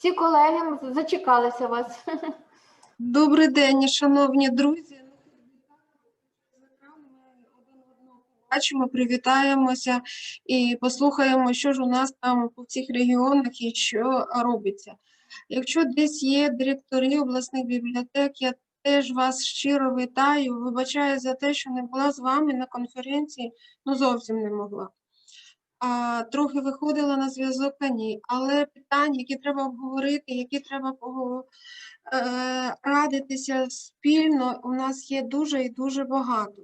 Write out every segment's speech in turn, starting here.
Всі колеги зачекалися вас. Добрий день, шановні друзі. Одного побачимо, привітаємося і послухаємо, що ж у нас там по всіх регіонах і що робиться. Якщо десь є директори обласних бібліотек, я теж вас щиро вітаю. Вибачаю за те, що не була з вами на конференції, ну зовсім не могла. А, трохи виходила на зв'язок та ні, але питань, які треба обговорити, які треба е, радитися спільно у нас є дуже і дуже багато.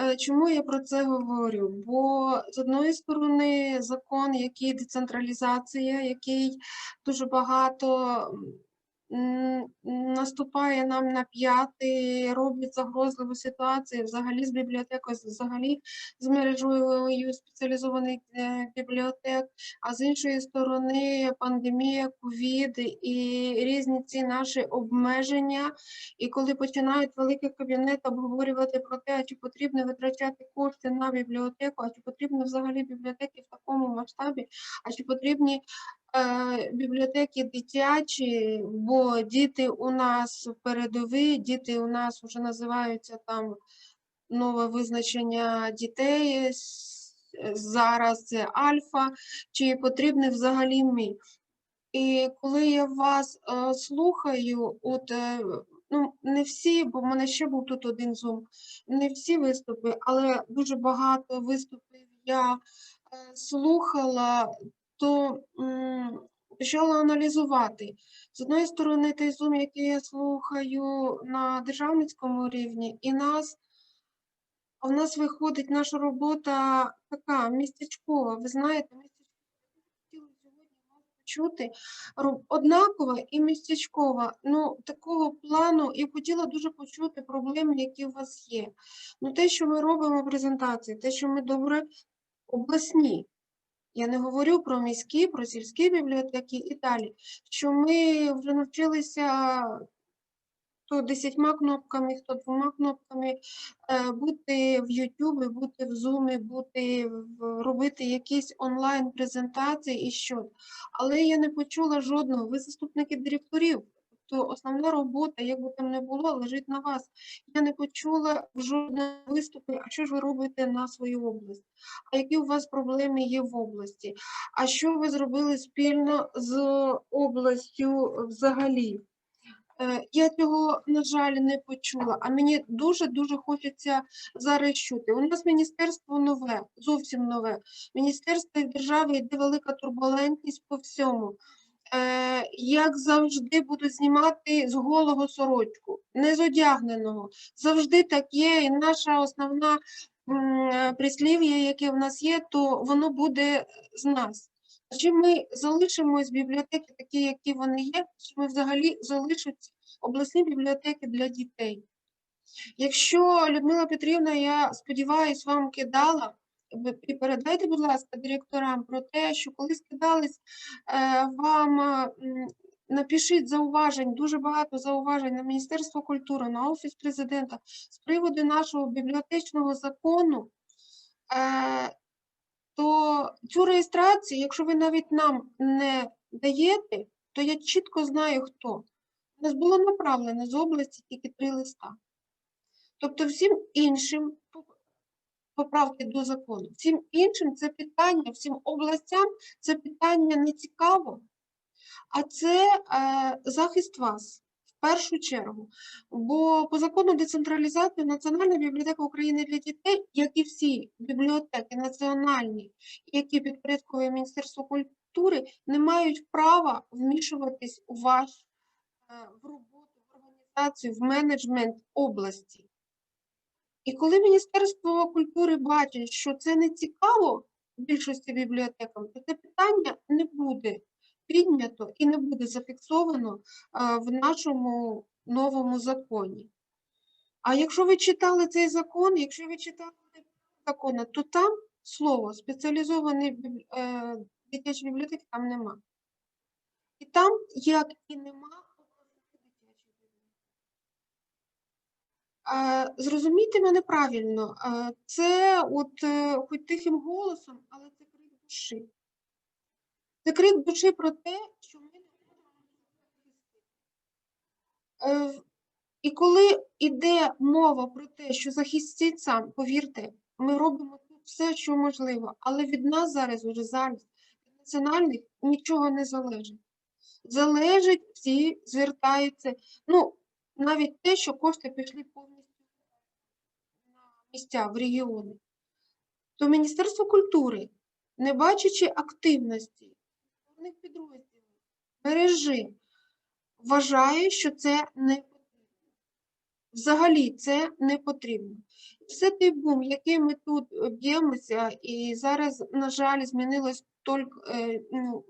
Е, Чому я про це говорю? Бо з одної сторони закон, який децентралізація, який дуже багато наступає нам на п'яти, робить загрозливу ситуацію взагалі з бібліотекою, взагалі з мережою спеціалізованих е, бібліотек, а з іншої сторони пандемія, ковід і різні ці наші обмеження. І коли починають великий кабінет обговорювати про те, чи потрібно витрачати кошти на бібліотеку, а чи потрібно взагалі бібліотеки в такому масштабі, а чи потрібні бібліотеки дитячі, бо діти у нас передові, діти у нас вже називаються там нове визначення дітей. Зараз це альфа, чи потрібний взагалі мі. І коли я вас е, слухаю, от е, ну не всі, бо в мене ще був тут один зум, не всі виступи, але дуже багато виступів я е, слухала, то почала аналізувати. З одної сторони, той зум, який я слухаю на державницькому рівні, і нас. В нас виходить наша робота така містечкова. Ви знаєте, містечкова. Я сьогодні вас однакова і містечкова. Ну, такого плану і хотіла дуже почути проблеми, які у вас є. Ну, те, що ми робимо презентації, те, що ми добре обласні. Я не говорю про міські, про сільські бібліотеки і далі. Що ми вже навчилися хто десятьма кнопками, хто двома кнопками, е, бути в Ютубі, бути в Zoom, бути робити якісь онлайн презентації і що. Але я не почула жодного. Ви заступники директорів. То основна робота, як би там не було, лежить на вас. Я не почула жодного виступу, а що ж ви робите на свою область? А які у вас проблеми є в області? А що ви зробили спільно з областю взагалі? Е, Я цього, на жаль, не почула, а мені дуже-дуже хочеться зараз чути. У нас міністерство нове, зовсім нове. Міністерство і в державі йде велика турбулентність по всьому. Е, Як завжди будуть знімати з голого сорочку, не з одягненого. Завжди так є, і наша основна прислів'я, яке в нас є, то воно буде з нас. Чи ми залишимось бібліотеки такі, які вони є, чи ми взагалі залишаться обласні бібліотеки для дітей? Якщо Людмила Петрівна, я сподіваюся, вам кидала, і передайте, будь ласка, директорам про те, що коли скидались е, вам, е, напишіть зауважень, дуже багато зауважень на Міністерство культури, на Офіс президента з приводу нашого бібліотечного закону. Е, то цю реєстрацію, якщо ви навіть нам не даєте, то я чітко знаю, хто. У нас було направлено з області тільки три листа. Тобто всім іншим поправки до закону, всім іншим це питання, всім областям це питання не цікаво, а це е, захист вас в першу чергу. Бо по закону децентралізації Національна бібліотека України для дітей, як і всі бібліотеки національні, які підпорядковує Міністерство культури, не мають права вмішуватись у ваш е, в роботу, в організацію, в менеджмент області. І коли Міністерство культури бачить, що це не цікаво більшості бібліотекам, то це питання не буде піднято і не буде зафіксовано в нашому новому законі. А якщо ви читали цей закон, якщо ви читали закон, то там слово спеціалізовані бібл- е, дитячі бібліотеки там нема. І там, як і нема обласних дитячих бібліотек. Е, Зрозумійте мене правильно, це от е, хоч тихим голосом, але це крик душі. Це крик душі про те, що ми не можемо Е, І коли йде мова про те, що захистіть сам, повірте, ми робимо тут все, що можливо, але від нас зараз, уже зараз, від національних, нічого не залежить. Залежить, всі звертаються. Ну, навіть те, що кошти пішли повністю на місця, в регіони. То Міністерство культури, не бачачи активності структурних підрозділів, мережі, вважає, що це не потрібно. Взагалі це не потрібно. Все той бум, який ми тут б'ємося, і зараз, на жаль, змінилось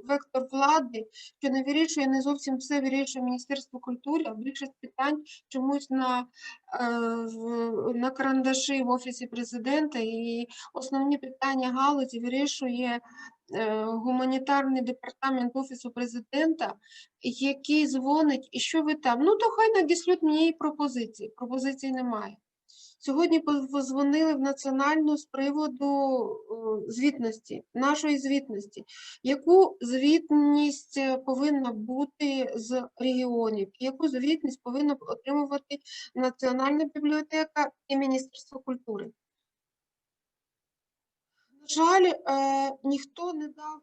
вектор влади, що не вирішує, не зовсім все вирішує Міністерство культури, а більшість питань чомусь на, е, на карандаші в Офісі президента, і основні питання галузі вирішує е, гуманітарний департамент Офісу президента, який дзвонить, і що ви там? Ну, то хай надішлють мені пропозиції. Пропозицій немає. Сьогодні позвонили в національну з приводу звітності, нашої звітності. Яку звітність е, повинна бути з регіонів? Яку звітність повинна отримувати Національна бібліотека і Міністерство культури? На жаль, е, ніхто не дав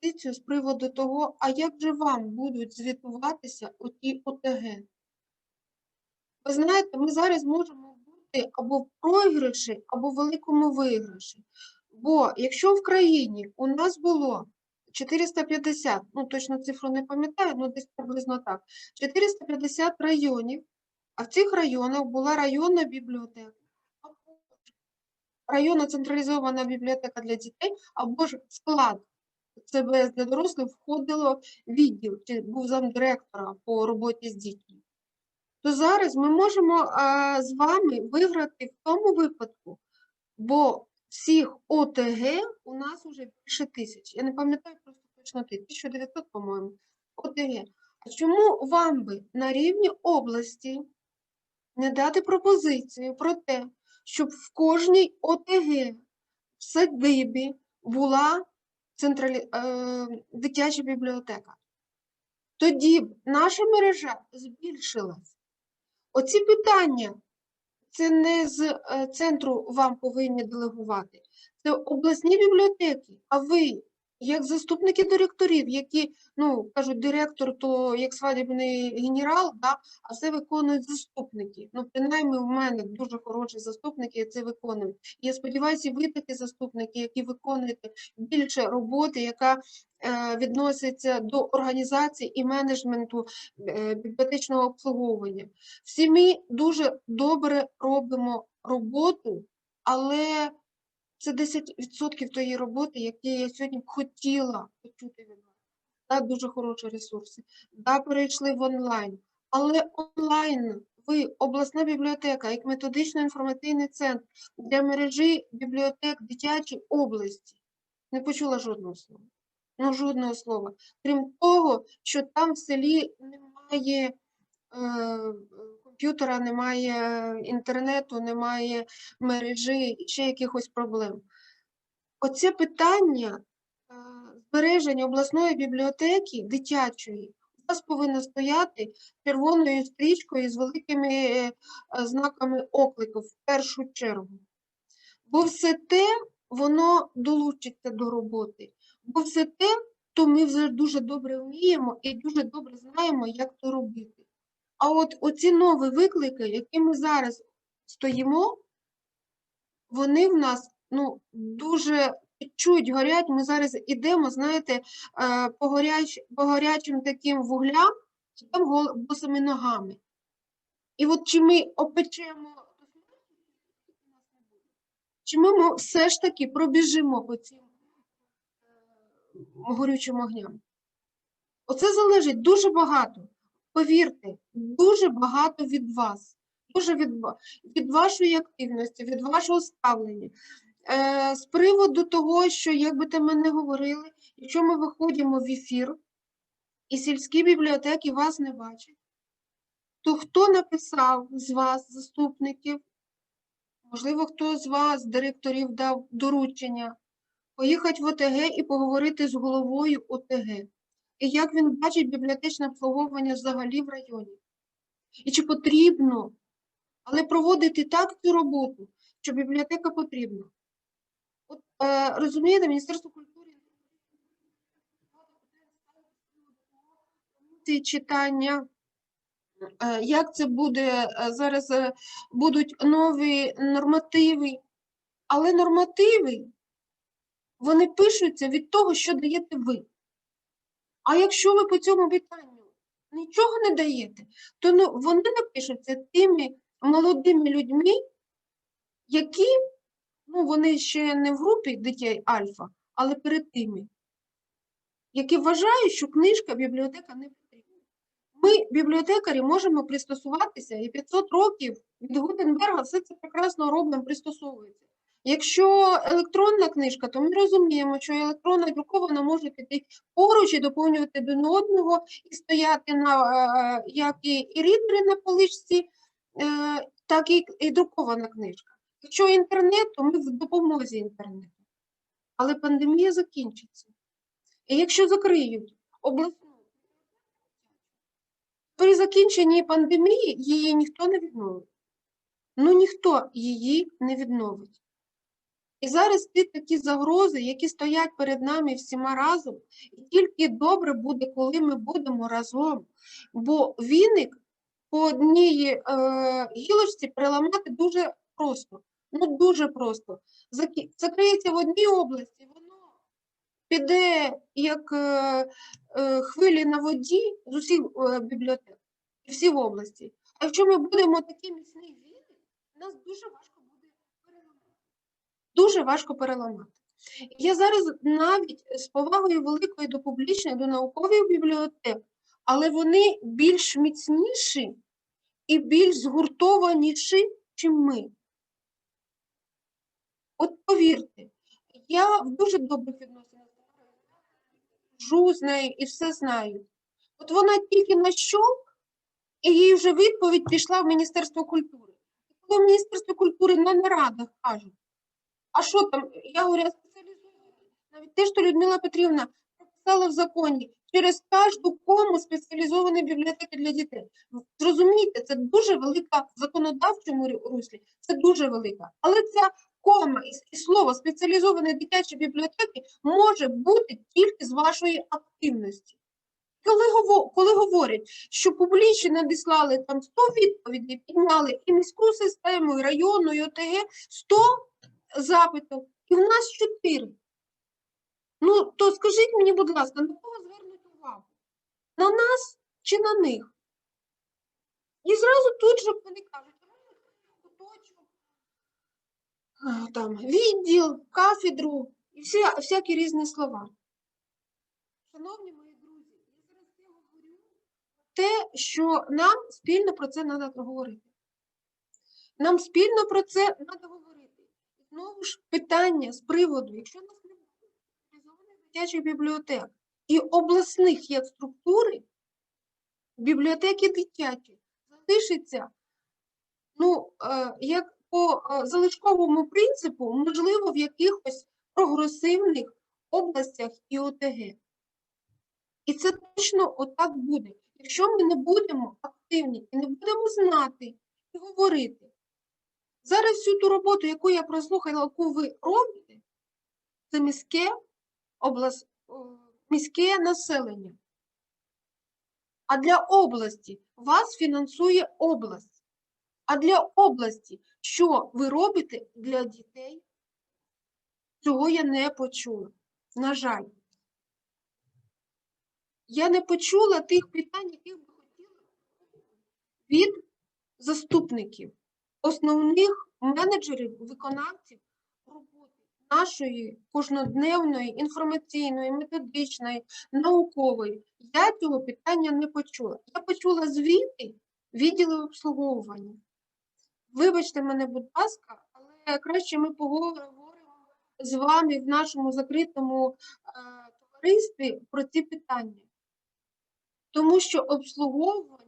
позицію з приводу того, а як же вам будуть звітуватися оті ОТГ? Ви знаєте, ми зараз можемо бути або в програші, або в великому виграші. Бо якщо в країні у нас було 450, ну точно цифру не пам'ятаю, ну десь приблизно так, 450 районів, а в цих районах була районна бібліотека, районна централізована бібліотека для дітей, або ж склад ЦБС для дорослих входило відділ, чи був замдиректора по роботі з дітьми то зараз ми можемо а, з вами виграти в тому випадку, бо всіх ОТГ у нас вже більше тисяч. Я не пам'ятаю просто точно ти, 1900, по-моєму, ОТГ. А чому вам би на рівні області не дати пропозицію про те, щоб в кожній ОТГ в садибі була централі... е, дитяча бібліотека? Тоді б наша мережа збільшилась. Оці питання це не з е, центру вам повинні делегувати, це обласні бібліотеки. А ви, як заступники директорів, які, ну, кажуть, директор то як свадібний генерал, да, а все виконують заступники. Ну, принаймні, у мене дуже хороші заступники, і це виконують. І я сподіваюся, ви такі заступники, які виконуєте більше роботи, яка е, відноситься до організації і менеджменту е, бібліотечного обслуговування. Всі ми дуже добре робимо роботу, але це 10% тої роботи, які я сьогодні хотіла почути від вас. Да, дуже хороші ресурси. Да, перейшли в онлайн. Але онлайн ви, обласна бібліотека, як методично-інформаційний центр для мережі бібліотек дитячої області. Не почула жодного слова. Ну, жодного слова. Крім того, що там в селі немає е, комп'ютера, немає інтернету, немає мережі, ще якихось проблем. Оце питання е, збереження обласної бібліотеки дитячої у вас повинно стояти червоною стрічкою з великими е, знаками оклику в першу чергу. Бо все те, воно долучиться до роботи. Бо все те, то ми вже дуже добре вміємо і дуже добре знаємо, як то робити. А от оці нові виклики, які ми зараз стоїмо, вони в нас ну, дуже чуть горять. Ми зараз ідемо, знаєте, е, по, горяч, по горячим таким вуглям, там босими ногами. І от чи ми опечемо, чи ми все ж таки пробіжимо по цим е, горючим огням? Оце залежить дуже багато. Повірте, дуже багато від вас, дуже від, від вашої активності, від вашого ставлення. Е, з приводу того, що, як би там ми не говорили, якщо ми виходимо в ефір, і сільські бібліотеки вас не бачать, то хто написав з вас, заступників, можливо, хто з вас, директорів, дав доручення, поїхати в ОТГ і поговорити з головою ОТГ. І як він бачить бібліотечне обслуговування взагалі в районі. і чи потрібно, але проводити так цю роботу, що бібліотека потрібна. От, е, розумієте, Міністерство культури ці читання, е, як це буде е, зараз е, будуть нові нормативи, але нормативи вони пишуться від того, що даєте ви. А якщо ви по цьому питанню нічого не даєте, то ну, вони напишуться тими молодими людьми, які, ну, вони ще не в групі дітей Альфа, але перед тими, які вважають, що книжка, бібліотека не потрібна. Ми, бібліотекарі, можемо пристосуватися, і 500 років від Гутенберга все це прекрасно робимо, пристосовується. Якщо електронна книжка, то ми розуміємо, що електронна і друкована може піти поруч і доповнювати один одного, і стояти на е, як і, і рідери на поличці, е, так і, і друкована книжка. Якщо інтернет, то ми в допомозі інтернету. Але пандемія закінчиться. І якщо закриють обласну, при закінченні пандемії її ніхто не відновить. Ну ніхто її не відновить. І зараз ці такі загрози, які стоять перед нами всіма разом, і тільки добре буде, коли ми будемо разом. Бо віник по одній е, гілочці переламати дуже просто. Ну, дуже просто. Закриється в одній області, воно піде як е, е, хвилі на воді з усіх е, бібліотек всі в області. А якщо ми будемо такі міцні віник, нас дуже важко дуже важко переламати. Я зараз навіть з повагою великою до публічних, до наукових бібліотек, але вони більш міцніші і більш згуртованіші, чим ми. От повірте, я в дуже добрих відносинах жу з нею і все знаю. От вона тільки на щолк, і їй вже відповідь пішла в Міністерство культури. І коли в Міністерстві культури на нарадах кажуть, а що там? Я говорю, а спеціалізовані. Навіть те, що Людмила Петрівна прописала в законі, через кожну кому спеціалізовані бібліотеки для дітей. Зрозумійте, це дуже велика в законодавчому ру- руслі, це дуже велика. Але ця кома і, слово спеціалізовані дитячі бібліотеки може бути тільки з вашої активності. Коли, коли говорять, що публічно надіслали там 100 відповідей, підняли і міську систему, і районну, і ОТГ, 100 запитів, і в нас 4. Ну, то скажіть мені, будь ласка, на кого звернуть увагу? На нас чи на них? І зразу тут же вони кажуть, «А ми куточок, там, відділ, кафедру і всі, всякі різні слова. Шановні мої друзі, я зараз це говорю те, що нам спільно про це треба проговорити. Нам спільно про це треба говорити. Знову ж питання з приводу, якщо нас не спеціалізованих дитячих бібліотек і обласних як структури, бібліотеки дитячі залишиться, ну, е, як по е, залишковому принципу, можливо, в якихось прогресивних областях і ОТГ. І це точно отак буде. Якщо ми не будемо активні і не будемо знати і говорити. Зараз всю ту роботу, яку я прослухала, яку ви робите, це міське, облас... міське населення. А для області вас фінансує область. А для області, що ви робите для дітей? Цього я не почула. На жаль. Я не почула тих питань, яких би хотіла від заступників, основних менеджерів, виконавців роботи нашої кожнодневної, інформаційної, методичної, наукової. Я цього питання не почула. Я почула звіти відділу обслуговування. Вибачте мене, будь ласка, але краще ми поговоримо з вами в нашому закритому е, товаристві про ці питання. Тому що обслуговування,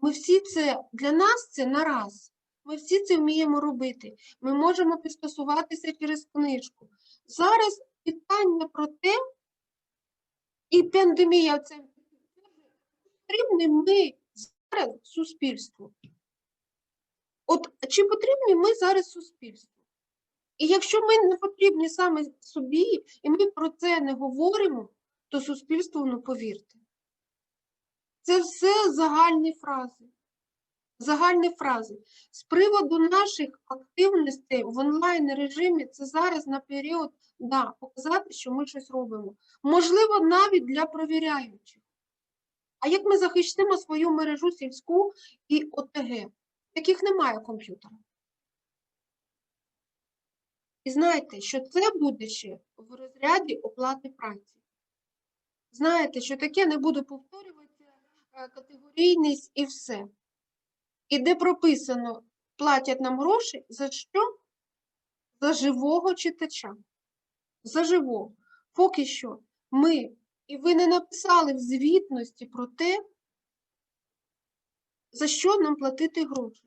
ми всі це, для нас це нараз. Ми всі це вміємо робити. Ми можемо підстосуватися через книжку. Зараз питання про те, і пандемія це потрібні ми зараз суспільству? От чи потрібні ми зараз суспільству? І якщо ми не потрібні саме собі, і ми про це не говоримо, то суспільству, ну повірте. Це все загальні фрази. Загальні фрази. З приводу наших активностей в онлайн режимі, це зараз на період да, показати, що ми щось робимо. Можливо, навіть для провіряючих. А як ми захистимо свою мережу сільську і ОТГ? Яких немає комп'ютера. І знайте, що це буде ще в розряді оплати праці. Знаєте, що таке не буду повторювати, категорійність і все. І де прописано, платять нам гроші за що? За живого читача. За живого. Поки що ми, і ви не написали в звітності про те, за що нам платити гроші.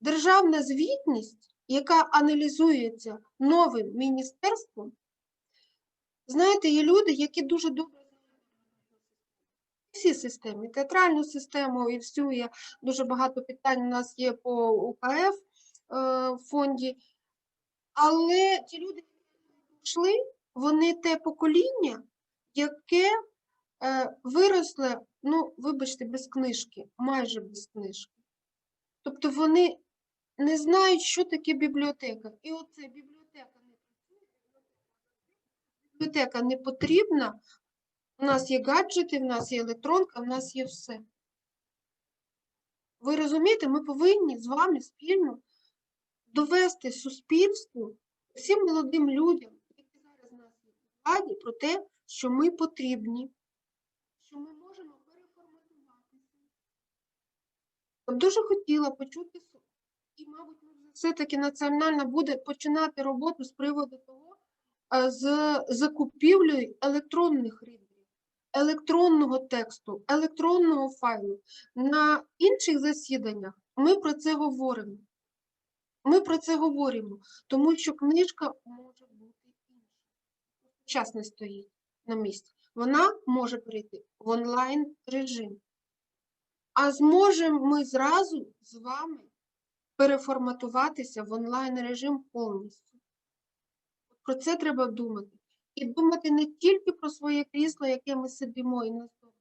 Державна звітність, яка аналізується новим міністерством, знаєте, є люди, які дуже добре всі системи, і театральну систему, і всю є дуже багато питань у нас є по УКФ е, фонді. Але ті люди, які йшли, вони те покоління, яке е, виросло, ну, вибачте, без книжки, майже без книжки. Тобто вони не знають, що таке бібліотека. І оце бібліотека не працює, бібліотека не потрібна. У нас є гаджети, в нас є електронка, в нас є все. Ви розумієте, ми повинні з вами спільно довести суспільству, всім молодим людям, які зараз нас є про те, що ми потрібні, що ми можемо переформатуватися. Дуже хотіла почути, і, мабуть, все-таки національно буде починати роботу з приводу того, з закупівлею електронних рідів, електронного тексту, електронного файлу. На інших засіданнях ми про це говоримо. Ми про це говоримо, тому що книжка може бути інша. Час не стоїть на місці. Вона може перейти в онлайн режим. А зможемо ми зразу з вами переформатуватися в онлайн режим повністю. Про це треба думати. І думати не тільки про своє крісло, яке ми сидимо і нас добре.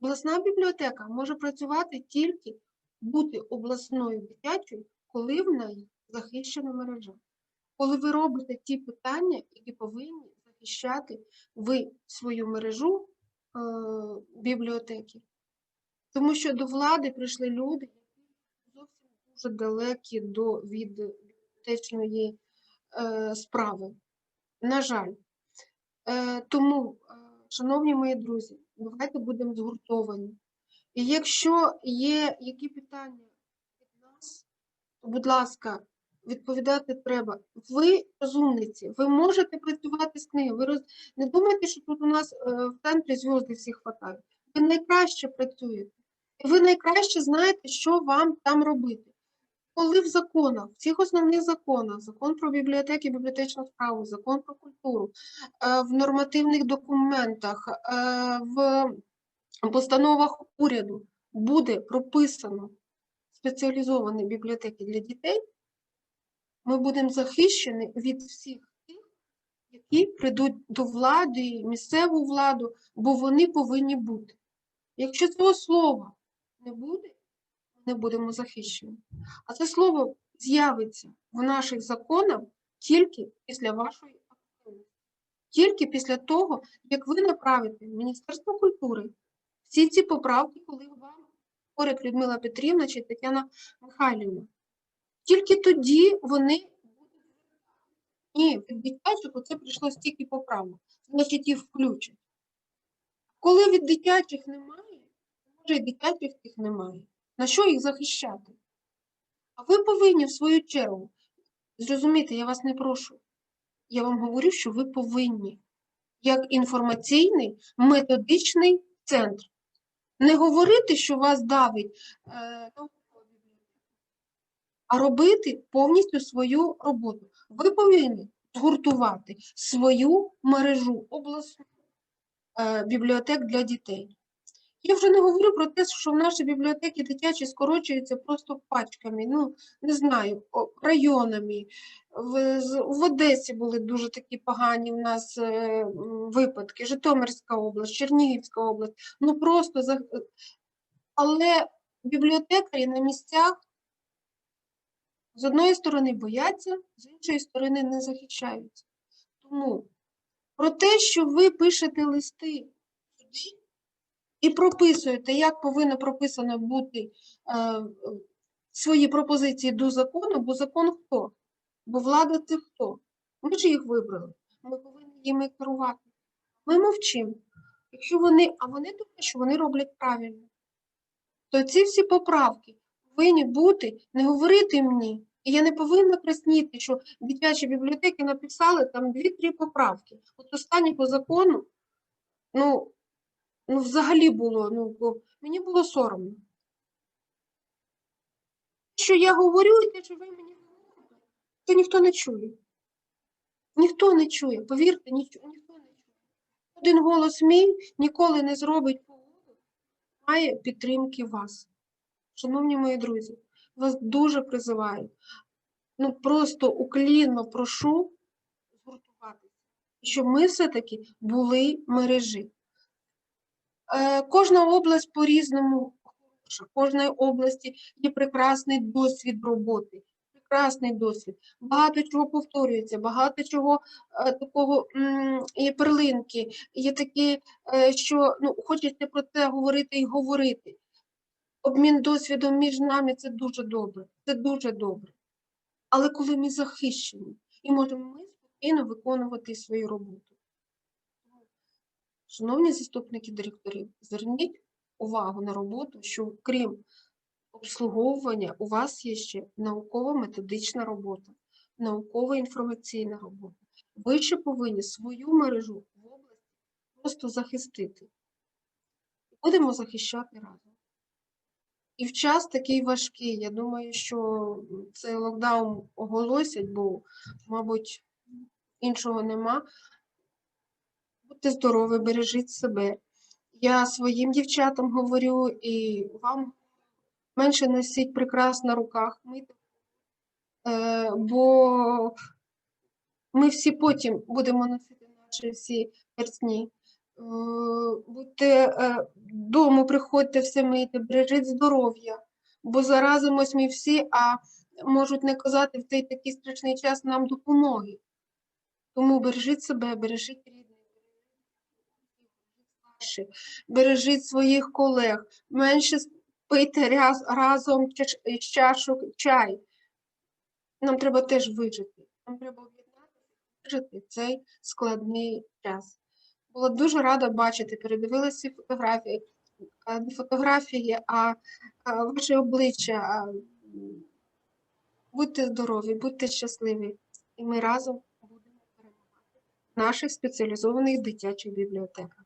Обласна бібліотека може працювати тільки бути обласною дитячою, коли в неї захищена мережа. Коли ви робите ті питання, які повинні захищати ви свою мережу е, бібліотеки. Тому що до влади прийшли люди, які зовсім дуже далекі до від бібліотечної е, справи. На жаль. Е, тому, е, шановні мої друзі, давайте будемо згуртовані. І якщо є які питання від нас, то, будь ласка, відповідати треба. Ви розумниці, ви можете працювати з книгою. Ви роз... Не думайте, що тут у нас е, в центрі зв'язки всіх хватають. Ви найкраще працюєте. І ви найкраще знаєте, що вам там робити. Коли в законах, в цих основних законах, закон про бібліотеки, бібліотечну справу, закон про культуру, е, в нормативних документах, е, в постановах уряду буде прописано спеціалізовані бібліотеки для дітей, ми будемо захищені від всіх тих, які прийдуть до влади, місцеву владу, бо вони повинні бути. Якщо цього слова не буде, не будемо захищені. А це слово з'явиться в наших законах тільки після вашої активності. Тільки після того, як ви направите в Міністерство культури всі ці поправки, коли вам говорить Людмила Петрівна чи Тетяна Михайлівна. Тільки тоді вони будуть. Ні, від дитячих це прийшло стільки поправок, значить їх включать. Коли від дитячих немає, може і дитячих їх немає. На що їх захищати? А ви повинні, в свою чергу, зрозуміти, я вас не прошу. Я вам говорю, що ви повинні, як інформаційний методичний центр, не говорити, що вас давить е, бібліотека, а робити повністю свою роботу. Ви повинні згуртувати свою мережу обласну е, бібліотек для дітей. Я вже не говорю про те, що в наші бібліотеки дитячі скорочуються просто пачками, ну, не знаю, районами. В, Одесі були дуже такі погані в нас е, випадки, Житомирська область, Чернігівська область. Ну просто. Але бібліотекарі на місцях з одної сторони бояться, з іншої сторони не захищаються. Тому про те, що ви пишете листи туди і прописуєте, як повинно прописано бути е, свої пропозиції до закону, бо закон хто? Бо влада це хто? Ми ж їх вибрали. Ми повинні їми керувати. Ми мовчимо. Якщо вони, а вони думають, що вони роблять правильно, то ці всі поправки повинні бути, не говорити мені. І я не повинна красніти, що дитячі бібліотеки написали там дві-три поправки. От останні по закону, ну, ну взагалі було, ну, мені було соромно. Що я говорю, і те, що ви мені говорите, то ніхто не чує. Ніхто не чує, повірте, ніхто, не чує. Один голос мій ніколи не зробить погоду, має підтримки вас. Шановні мої друзі, вас дуже призиваю. Ну просто уклінно прошу згуртуватися, щоб ми все-таки були мережі. Е, кожна область по-різному хороша, кожної області є прекрасний досвід роботи, прекрасний досвід. Багато чого повторюється, багато чого е, такого є перлинки, є такі, е, що ну, хочеться про це говорити і говорити. Обмін досвідом між нами це дуже добре, це дуже добре. Але коли ми захищені і можемо ми спокійно виконувати свою роботу. Шановні заступники директорів, зверніть увагу на роботу, що крім обслуговування, у вас є ще науково-методична робота, науково-інформаційна робота. Ви ще повинні свою мережу в області просто захистити. Будемо захищати разом. І в час такий важкий, я думаю, що цей локдаун оголосять, бо, мабуть, іншого нема. Будьте здорові, бережіть себе. Я своїм дівчатам говорю і вам менше носіть прикрас на руках, е, бо ми всі потім будемо носити наші всі персні. Е, Будьте е, дому, приходьте все мийте, бережіть здоров'я, бо заразимось ми всі, а можуть не казати в цей такий страшний час нам допомоги. Тому бережіть себе, бережіть рідних, бережіть бережіть своїх колег, менше пийте раз, разом чаш- з чашок чай. Нам треба теж вижити. Нам треба об'єднатися, вижити цей складний час. Була дуже рада бачити, передивилася фотографії, не фотографії, а, а ваше обличчя. Будьте здорові, будьте щасливі, і ми разом будемо перемагати в наших спеціалізованих дитячих бібліотеках.